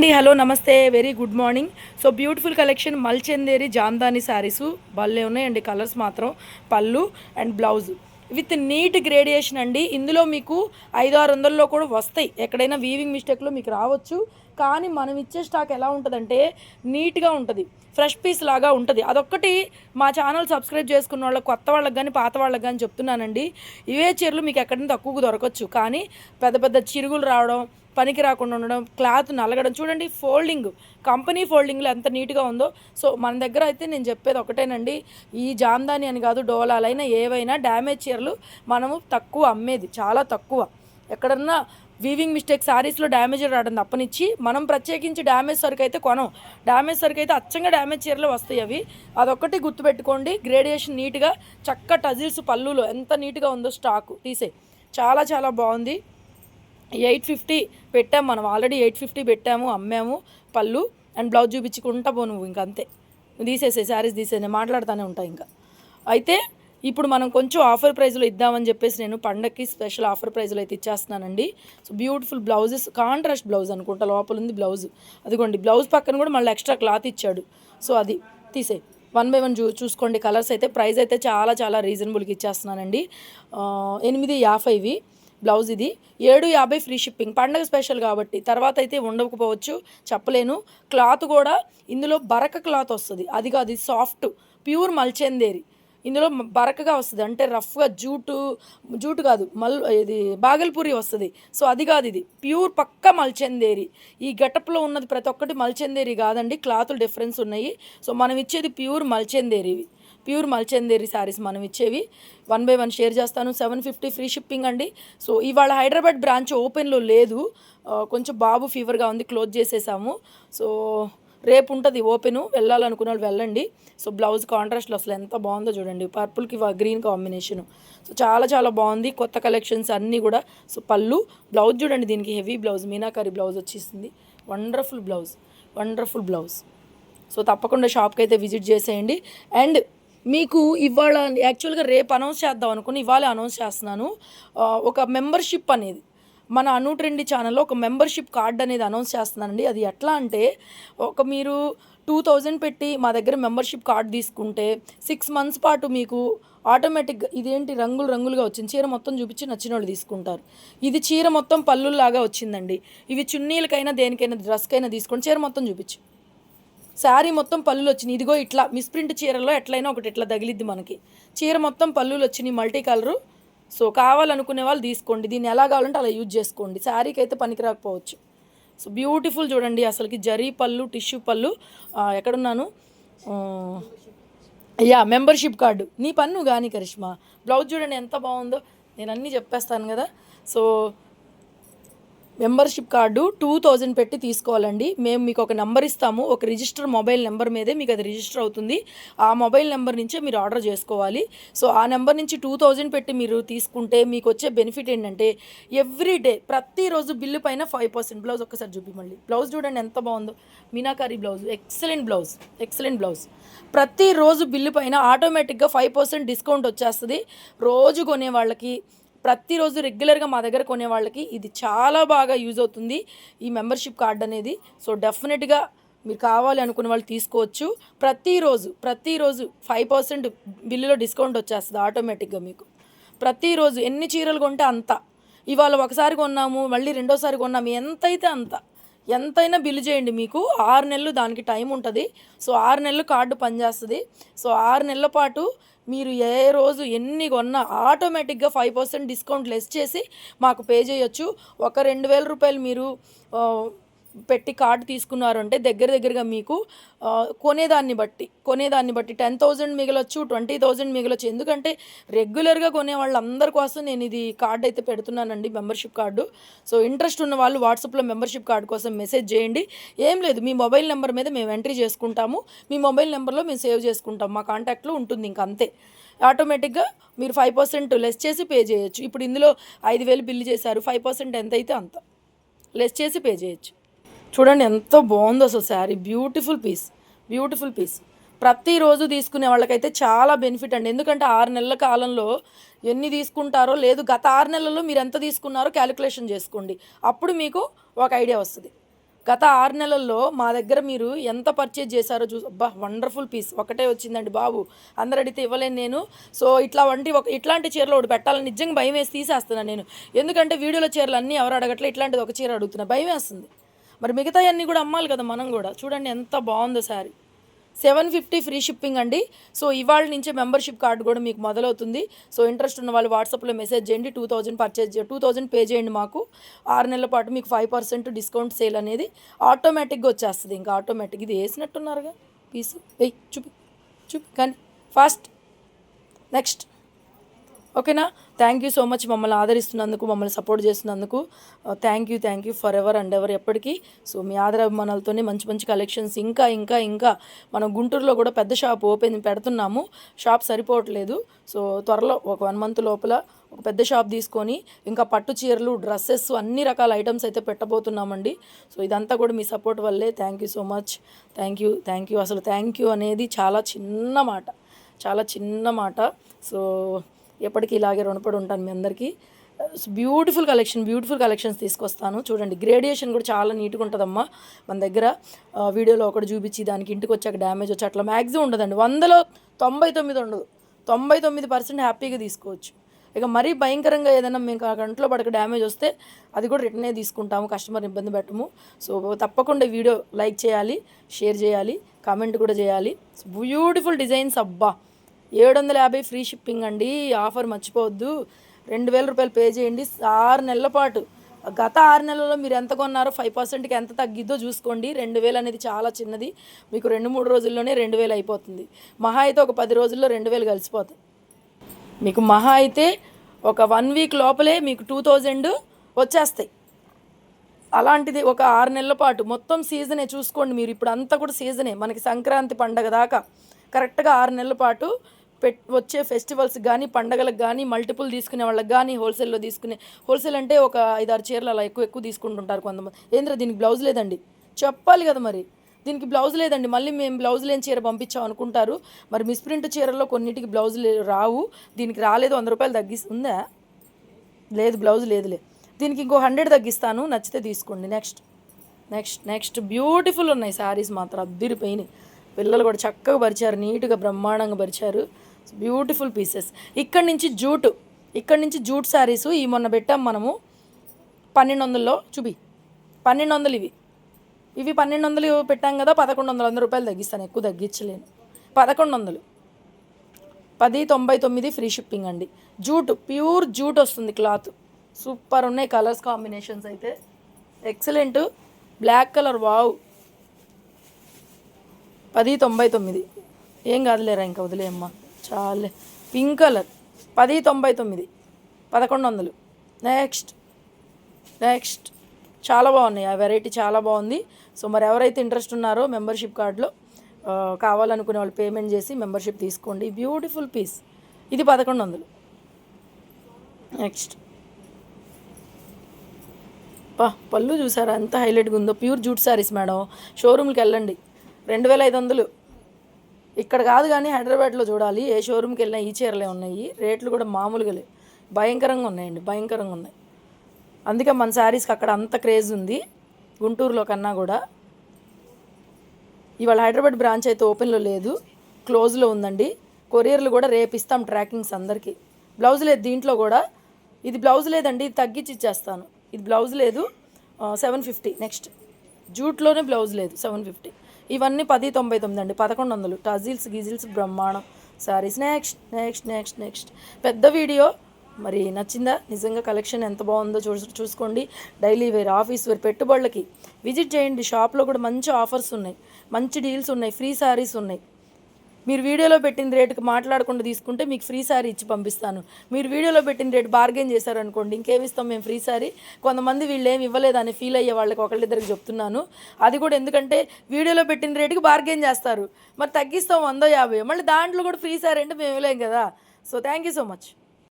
అండి హలో నమస్తే very good morning. So beautiful collection Malchanderi Jamdani saris. భలే ఉన్నాయండి కలర్స్ మాత్రం. పళ్ళు and blouse. With neat gradation అండి. ఇందులో మీకు ఐదు ఆరు వందల్లో కూడా వస్తాయి. ఎక్కడైనా వీవింగ్ మిస్టేక్లో మీకు రావచ్చు. కానీ మనం ఇచ్చే స్టాక్ ఎలా ఉంటుందంటే నీట్గా ఉంటుంది. ఫ్రెష్ పీస్ లాగా ఉంటుంది. అదొక్కటి మా ఛానల్ సబ్స్క్రైబ్ చేసుకున్న వాళ్ళకి కొత్త వాళ్ళకి కానీ పాత వాళ్ళకి కానీ చెప్తున్నానండి. ఇవే చీరలు మీకు ఎక్కడైనా తక్కువకు దొరకచ్చు. కానీ పెద్ద పెద్ద చిరుగులు రావడం పనికి రాకుండా ఉండడం క్లాత్ నలగడం చూడండి ఫోల్డింగ్ కంపెనీ ఫోల్డింగ్లో ఎంత నీట్గా ఉందో. సో మన దగ్గర అయితే నేను చెప్పేది ఒకటేనండి. ఈ జామ్దాని అని కాదు డోలాలైనా ఏవైనా డ్యామేజ్ చీరలు మనము తక్కువ అమ్మేది. చాలా తక్కువ. ఎక్కడన్నా వీవింగ్ మిస్టేక్ శారీస్లో డ్యామేజ్ రావడం తప్పనిచ్చి మనం ప్రత్యేకించి డ్యామేజ్ సరుకు అయితే కొనం. డ్యామేజ్ సరుకు అయితే అచ్చంగా డ్యామేజ్ చీరలు వస్తాయి అవి. అదొక్కటి గుర్తుపెట్టుకోండి. గ్రేడియేషన్ నీట్గా చక్క టజిల్స్ పళ్ళులో ఎంత నీట్గా ఉందో స్టాకు తీసే. చాలా చాలా బాగుంది. ఎయిట్ ఫిఫ్టీ పెట్టాము మనం. ఆల్రెడీ ఎయిట్ ఫిఫ్టీ పెట్టాము అమ్మాము పళ్ళు అండ్ బ్లౌజ్ చూపించుకుంటా పో నువ్వు అంతే. తీసేసే శారీస్ తీసేసే నేను మాట్లాడుతూనే ఉంటా ఇంకా. అయితే ఇప్పుడు మనం కొంచెం ఆఫర్ ప్రైజ్లో ఇద్దామని చెప్పేసి నేను పండక్కి స్పెషల్ ఆఫర్ ప్రైజ్లో అయితే ఇచ్చేస్తున్నానండి. So beautiful blouses contrast blouse అనుకుంటా లోపల ఉంది బ్లౌజ్ అదిగోండి బ్లౌజ్ పక్కన కూడా మళ్ళీ ఎక్స్ట్రా క్లాత్ ఇచ్చాడు. సో అది తీసే వన్ బై వన్ చూ చూసుకోండి కలర్స్ అయితే ప్రైస్ అయితే చాలా చాలా రీజనబుల్గా ఇచ్చేస్తున్నానండి. ఎనిమిది యాభైవి బ్లౌజ్ ఇది. ఏడు యాభై ఫ్రీ షిప్పింగ్ పండగ స్పెషల్ కాబట్టి తర్వాత అయితే ఉండకపోవచ్చు చెప్పలేను. క్లాత్ కూడా ఇందులో బరక క్లాత్ వస్తుంది. అది కాదు సాఫ్ట్ ప్యూర్ మల్చేందేరి. ఇందులో బరకగా వస్తుంది. అంటే రఫ్గా జూటు జూటు కాదు మల్ ఇది బాగల్పూరి వస్తుంది. సో అది కాదు ఇది. ప్యూర్ పక్క మల్చందేరి. ఈ గెటప్లో ఉన్నది ప్రతి ఒక్కటి మల్చందేరి కాదండి. క్లాతులు డిఫరెన్స్ ఉన్నాయి. సో మనం ఇచ్చేది ప్యూర్ మల్చందేరివి ప్యూర్ మల్చందేరి శారీస్ మనం ఇచ్చేవి. వన్ బై వన్ షేర్ చేస్తాను. సెవెన్ ఫిఫ్టీ ఫ్రీ షిప్పింగ్ అండి. సో ఇవాళ హైదరాబాద్ బ్రాంచ్ ఓపెన్లో లేదు. కొంచెం బాబు ఫీవర్గా ఉంది. క్లోజ్ చేసేసాము. సో రేపు ఉంటుంది ఓపెన్ వెళ్ళాలనుకున్న వాళ్ళు వెళ్ళండి. సో బ్లౌజ్ కాంట్రాస్ట్లో అసలు ఎంత బాగుందో చూడండి. పర్పుల్కి గ్రీన్ కాంబినేషన్ సో చాలా చాలా బాగుంది. కొత్త కలెక్షన్స్ అన్నీ కూడా. సో పళ్ళు బ్లౌజ్ చూడండి దీనికి. హెవీ బ్లౌజ్ మీనాకారి బ్లౌజ్ వచ్చేసింది. Wonderful blouse. Wonderful blouse. So తప్పకుండా షాప్కి అయితే విజిట్ చేసేయండి. అండ్ మీకు ఇవాళ యాక్చువల్గా రేపు అనౌన్స్ చేద్దాం అనుకుని ఇవాళ అనౌన్స్ చేస్తున్నాను. ఒక మెంబర్షిప్ అనేది. మన అను ట్రెండి ఛానల్లో ఒక మెంబర్షిప్ కార్డ్ అనేది అనౌన్స్ చేస్తున్నానండి. అది ఎట్లా అంటే ఒక మీరు టూ థౌజండ్ పెట్టి మా దగ్గర మెంబర్షిప్ కార్డ్ తీసుకుంటే సిక్స్ మంత్స్ పాటు మీకు ఆటోమేటిక్గా ఇదేంటి రంగులు రంగులుగా వచ్చింది. చీర మొత్తం చూపించి నచ్చిన వాళ్ళు తీసుకుంటారు. ఇది చీర మొత్తం పళ్ళుల్లాగా వచ్చిందండి. ఇవి చున్నీలకైనా దేనికైనా డ్రెస్కైనా తీసుకోండి. చీర మొత్తం చూపించు. శారీ మొత్తం పళ్ళులు వచ్చినాయి. ఇదిగో ఇట్లా మిస్ప్రింట్ చీరలో ఎట్లయినా ఒకటి ఇట్లా తగిలిద్ది మనకి. చీర మొత్తం పళ్ళులు వచ్చినాయి. మల్టీ కలరు సో కావాలనుకునే వాళ్ళు తీసుకోండి. దీన్ని ఎలా కావాలంటే అలా యూజ్ చేసుకోండి. శారీకి అయితే పనికి రాకపోవచ్చు. సో బ్యూటిఫుల్ చూడండి అసలుకి జరీ పళ్ళు టిష్యూ పళ్ళు. ఎక్కడున్నాను? Yeah membership card. నీ పన్ను కానీ కరిష్మా. బ్లౌజ్ చూడండి ఎంత బాగుందో. నేను అన్నీ చెప్పేస్తాను కదా. So membership card two thousand పెట్టి తీసుకోవాలండి. మేము మీకు ఒక నెంబర్ ఇస్తాము. ఒక రిజిస్టర్ మొబైల్ నెంబర్ మీదే మీకు అది రిజిస్టర్ అవుతుంది. ఆ మొబైల్ నెంబర్ నుంచే మీరు ఆర్డర్ చేసుకోవాలి. సో ఆ నెంబర్ నుంచి టూ థౌజండ్ పెట్టి మీరు తీసుకుంటే మీకు వచ్చే బెనిఫిట్ ఏంటంటే ఎవ్రీ డే ప్రతిరోజు బిల్లు పైన ఫైవ్ పర్సెంట్ బ్లౌజ్ ఒకసారి చూపి మళ్ళీ బ్లౌజ్ చూడండి ఎంత బాగుందో. Meenakari blouse excellent blouse excellent blouse. ప్రతిరోజు బిల్లు పైన ఆటోమేటిక్గా ఫైవ్ పర్సెంట్ డిస్కౌంట్ వచ్చేస్తుంది. రోజు కొనే వాళ్ళకి ప్రతిరోజు రెగ్యులర్గా మా దగ్గర కొనే వాళ్ళకి ఇది చాలా బాగా యూజ్ అవుతుంది ఈ మెంబర్షిప్ కార్డ్ అనేది. సో డెఫినెట్గా మీరు కావాలి అనుకున్న వాళ్ళు తీసుకోవచ్చు. ప్రతిరోజు ప్రతిరోజు ఫైవ్ పర్సెంట్ బిల్లులో డిస్కౌంట్ వచ్చేస్తుంది ఆటోమేటిక్గా మీకు. ప్రతిరోజు ఎన్ని చీరలు కొంటే అంత. ఇవాళ ఒకసారి కొన్నాము మళ్ళీ రెండోసారి కొన్నాము ఎంతైతే అంత. ఎంతైనా బిల్లు చేయండి మీకు. ఆరు నెలలు దానికి టైం ఉంటుంది. సో ఆరు నెలలు కార్డు పనిచేస్తుంది. సో ఆరు నెలల పాటు మీరు ఏ రోజు ఎన్ని కొన్నా ఆటోమేటిక్గా ఫైవ్ పర్సెంట్ డిస్కౌంట్ లెస్ చేసి మాకు పే చేయొచ్చు. ఒక రెండు వేల రూపాయలు మీరు పెట్టి కార్డు తీసుకున్నారంటే దగ్గర దగ్గరగా మీకు కొనేదాన్ని బట్టి కొనేదాన్ని బట్టి టెన్ థౌజండ్ మిగలొచ్చు ట్వంటీ థౌజండ్ మిగలొచ్చు. ఎందుకంటే రెగ్యులర్గా కొనే వాళ్ళందరి కోసం నేను ఇది కార్డు అయితే పెడుతున్నానండి మెంబర్షిప్ కార్డు. సో ఇంట్రెస్ట్ ఉన్న వాళ్ళు వాట్సాప్లో మెంబర్షిప్ కార్డు కోసం మెసేజ్ చేయండి. ఏం లేదు మీ మొబైల్ నెంబర్ మీద మేము ఎంట్రీ చేసుకుంటాము. మీ మొబైల్ నెంబర్లో మేము సేవ్ చేసుకుంటాం మా కాంటాక్ట్లో ఉంటుంది ఇంక అంతే. ఆటోమేటిక్గా మీరు ఫైవ్ పర్సెంట్ లెస్ చేసి పే చేయొచ్చు. ఇప్పుడు ఇందులో ఐదు వేలు బిల్లు చేశారు ఫైవ్ పర్సెంట్ ఎంత అయితే అంత లెస్ చేసి పే చేయొచ్చు. చూడండి ఎంత బాగుందో అసలు sari. Beautiful piece beautiful piece ప్రతిరోజు తీసుకునే వాళ్ళకైతే చాలా బెనిఫిట్ అండి. ఎందుకంటే ఆరు నెలల కాలంలో ఎన్ని తీసుకుంటారో లేదు గత ఆరు నెలల్లో మీరు ఎంత తీసుకున్నారో క్యాలిక్యులేషన్ చేసుకోండి. అప్పుడు మీకు ఒక ఐడియా వస్తుంది. గత ఆరు నెలల్లో మా దగ్గర మీరు ఎంత పర్చేజ్ చేశారో చూ అబ్బా వండర్ఫుల్ పీస్ ఒకటే వచ్చిందండి బాబు. అందరు అడిగితే ఇవ్వలేను నేను. సో ఇట్లా వంటి ఒక ఇట్లాంటి చీరలు ఒకటి పెట్టాలని నిజంగా భయం వేసి తీసేస్తున్నాను నేను. ఎందుకంటే వీడియోలో చీరలు అన్నీ ఎవరు అడగట్లే ఇట్లాంటిది ఒక చీర అడుగుతున్నా. భయం వేస్తుంది. మరి మిగతా అన్నీ కూడా అమ్మాలి కదా మనం కూడా. చూడండి ఎంత బాగుందో sari. Seven fifty free shipping అండి. సో ఇవాళ నుంచే మెంబర్షిప్ కార్డు కూడా మీకు మొదలవుతుంది. సో ఇంట్రెస్ట్ ఉన్న వాళ్ళు వాట్సాప్లో మెసేజ్ చేయండి. Two thousand purchase two thousand pay చేయండి మాకు. ఆరు నెలల పాటు మీకు ఫైవ్ పర్సెంట్ డిస్కౌంట్ సేల్ అనేది ఆటోమేటిక్గా వచ్చేస్తుంది. ఇంకా ఆటోమేటిక్ ఇది వేసినట్టున్నారుగా పీసు. వెయ్యి చూపి చూపి కానీ ఫాస్ట్ నెక్స్ట్. ఓకేనా? థ్యాంక్ యూ సో మచ్ మమ్మల్ని ఆదరిస్తున్నందుకు మమ్మల్ని సపోర్ట్ చేస్తున్నందుకు thank you thank you forever and ever ఎప్పటికీ. సో మీ ఆదరాభిమానాలతోనే మంచి మంచి కలెక్షన్స్ ఇంకా ఇంకా ఇంకా మనం గుంటూరులో కూడా పెద్ద షాప్ ఓపెన్ పెడుతున్నాము. షాప్ సరిపోవట్లేదు. సో త్వరలో ఒక వన్ మంత్ లోపల ఒక పెద్ద షాప్ తీసుకొని ఇంకా పట్టు చీరలు డ్రెస్సెస్ అన్ని రకాల ఐటమ్స్ అయితే పెట్టబోతున్నామండి. సో ఇదంతా కూడా మీ సపోర్ట్ వల్లే. Thank you so much thank you thank you అసలు థ్యాంక్ యూ అనేది చాలా చిన్న మాట. చాలా చిన్న మాట. సో ఎప్పటికీ ఇలాగే రుణపడి ఉంటాను మీ అందరికీ. బ్యూటిఫుల్ కలెక్షన్ బ్యూటిఫుల్ కలెక్షన్స్ తీసుకొస్తాను. చూడండి గ్రేడియేషన్ కూడా చాలా నీట్గా ఉంటుందమ్మా. మన దగ్గర వీడియోలో ఒకటి చూపించి దానికి ఇంటికి వచ్చాక డ్యామేజ్ వచ్చి అట్లా మ్యాక్సిమం ఉండదండి. వందలో తొంభై తొమ్మిది ఉండదు. తొంభై తొమ్మిది పర్సెంట్ హ్యాపీగా తీసుకోవచ్చు. ఇక మరీ భయంకరంగా ఏదైనా మేము ఆ గంటలో పడక డ్యామేజ్ వస్తే అది కూడా రిటర్నే తీసుకుంటాము కస్టమర్ ఇబ్బంది పెట్టము. సో తప్పకుండా వీడియో లైక్ చేయాలి షేర్ చేయాలి కామెంట్ కూడా చేయాలి. బ్యూటిఫుల్ డిజైన్స్ అబ్బా! ఏడు వందల యాభై ఫ్రీ షిప్పింగ్ అండి. ఆఫర్ మర్చిపోవద్దు. రెండు వేల రూపాయలు పే చేయండి. ఆరు నెలల పాటు. గత ఆరు నెలల్లో మీరు ఎంత కొన్నారో ఫైవ్ పర్సెంట్కి ఎంత తగ్గిద్దో చూసుకోండి. రెండు వేలు అనేది చాలా చిన్నది. మీకు రెండు మూడు రోజుల్లోనే రెండు వేలు అయిపోతుంది. మహా అయితే ఒక పది రోజుల్లో రెండు వేలు కలిసిపోతుంది మీకు మహా అయితే ఒక వన్ వీక్ లోపలే మీకు టూ థౌజండ్ వచ్చేస్తాయి. అలాంటిది ఒక ఆరు నెలల పాటు. మొత్తం సీజనే చూసుకోండి మీరు. ఇప్పుడు అంతా కూడా సీజనే. మనకి సంక్రాంతి పండగ దాకా. కరెక్ట్గా ఆరు నెలల పాటు పెట్ వచ్చే ఫెస్టివల్స్ కానీ పండగలకు కానీ మల్టిపుల్ తీసుకునే వాళ్ళకి కానీ హోల్సేల్లో తీసుకునే హోల్సేల్ అంటే ఒక ఐదారు చీరలు అలా ఎక్కువ ఎక్కువ తీసుకుంటుంటారు కొంతమంది. ఏంద్ర దీనికి బ్లౌజ్ లేదండి? చెప్పాలి కదా మరి. దీనికి బ్లౌజ్ లేదండి. మళ్ళీ మేము బ్లౌజ్ లేని చీర పంపించాం అనుకుంటారు. మరి మిస్ప్రింట్ చీరల్లో కొన్నిటికి బ్లౌజ్ రావు. దీనికి రాలేదు వంద రూపాయలు తగ్గిస్తుందా? లేదు బ్లౌజ్ లేదులే. దీనికి ఇంకో హండ్రెడ్ తగ్గిస్తాను. నచ్చితే తీసుకోండి. నెక్స్ట్. Next next. బ్యూటిఫుల్ ఉన్నాయి శారీస్ మాత్రం. అద్దిరిపోయినాయి. పిల్లలు కూడా చక్కగా పరిచారు. నీట్గా బ్రహ్మాండంగా పరిచారు. బ్యూటిఫుల్ పీసెస్ ఇక్కడి నుంచి జూట్ ఇక్కడి నుంచి జూట్ శారీస్ ఈ మొన్న పెట్టాం మనము పన్నెండు వందల్లో చూపి పన్నెండు వందలు ఇవి. ఇవి పన్నెండు వందలు పెట్టాం కదా పదకొండు వందల వంద రూపాయలు తగ్గిస్తాను ఎక్కువ తగ్గించలేను. పదకొండు వందలు పది తొంభై తొమ్మిది ఫ్రీ షిప్పింగ్ అండి. జూట్ ప్యూర్ జూట్ వస్తుంది క్లాత్. సూపర్ ఉన్నాయి కలర్స్ కాంబినేషన్స్ అయితే. ఎక్సలెంట్ బ్లాక్ కలర్ వావ్ పది తొంభై తొమ్మిది. ఏం కాదులేరా ఇంకా వదిలేమ్మా చాలే. Pink colour. పది తొంభై తొమ్మిది. పదకొండు వందలు. నెక్స్ట్. నెక్స్ట్. చాలా బాగున్నాయి. ఆ వెరైటీ చాలా బాగుంది. సో మరి ఎవరైతే ఇంట్రెస్ట్ ఉన్నారో మెంబర్షిప్ కార్డులో కావాలనుకునే వాళ్ళు పేమెంట్ చేసి మెంబర్షిప్ తీసుకోండి. Beautiful piece. ఇది పదకొండు వందలు. నెక్స్ట్. పా పళ్ళు చూసారా? ఎంత హైలైట్గా ఉందో. Pure jute saris madam. షోరూమ్కి వెళ్ళండి. రెండు వేల ఐదు వందలు. ఇక్కడ కాదు కానీ హైదరాబాద్లో చూడాలి. ఏ షోరూమ్కి వెళ్ళినా ఈ చీరలే ఉన్నాయి. రేట్లు కూడా మామూలుగా లేవు భయంకరంగా ఉన్నాయండి. భయంకరంగా ఉన్నాయి. అందుకే మన శారీస్కి అక్కడ అంత క్రేజ్ ఉంది. గుంటూరులో కన్నా కూడా. ఇవాళ హైదరాబాద్ బ్రాంచ్ అయితే ఓపెన్లో లేదు. క్లోజ్లో ఉందండి. కొరియర్లు కూడా రేపు ఇస్తాం ట్రాకింగ్స్ అందరికీ. బ్లౌజ్ లేదు దీంట్లో కూడా. ఇది బ్లౌజ్ లేదండి ఇది తగ్గించి ఇచ్చేస్తాను. ఇది బ్లౌజ్ లేదు. Seven fifty next. జూట్లోనే బ్లౌజ్ లేదు సెవెన్ ఫిఫ్టీ. ఇవన్నీ పది తొంభై తొమ్మిది అండి. పదకొండు వందలు. టజిల్స్ గిజిల్స్ బ్రహ్మాండం saris next next next next పెద్ద వీడియో. మరి నచ్చిందా? నిజంగా కలెక్షన్ ఎంత బాగుందో చూ చూసుకోండి. డైలీ వేర్ ఆఫీస్ వేర్ పెట్టుబడులకి. విజిట్ చేయండి. షాప్లో కూడా మంచి ఆఫర్స్ ఉన్నాయి. మంచి డీల్స్ ఉన్నాయి. ఫ్రీ శారీస్ ఉన్నాయి. మీరు వీడియోలో పెట్టిన రేటుకి మాట్లాడకుండా తీసుకుంటే మీకు ఫ్రీ సారీ ఇచ్చి పంపిస్తాను. మీరు వీడియోలో పెట్టిన రేటు బార్గెన్ చేశారనుకోండి ఇంకేమిస్తాం మేము ఫ్రీ సారీ? కొంతమంది వీళ్ళు ఏమి ఇవ్వలేదని ఫీల్ అయ్యే వాళ్ళకి ఒకళ్ళిద్దరికి చెప్తున్నాను. అది కూడా ఎందుకంటే వీడియోలో పెట్టిన రేటుకి బార్గెన్ చేస్తారు. మరి తగ్గిస్తాం వందో యాభై మళ్ళీ దాంట్లో కూడా ఫ్రీ సారీ అంటే మేము ఇవ్వలేం కదా. So thank you so much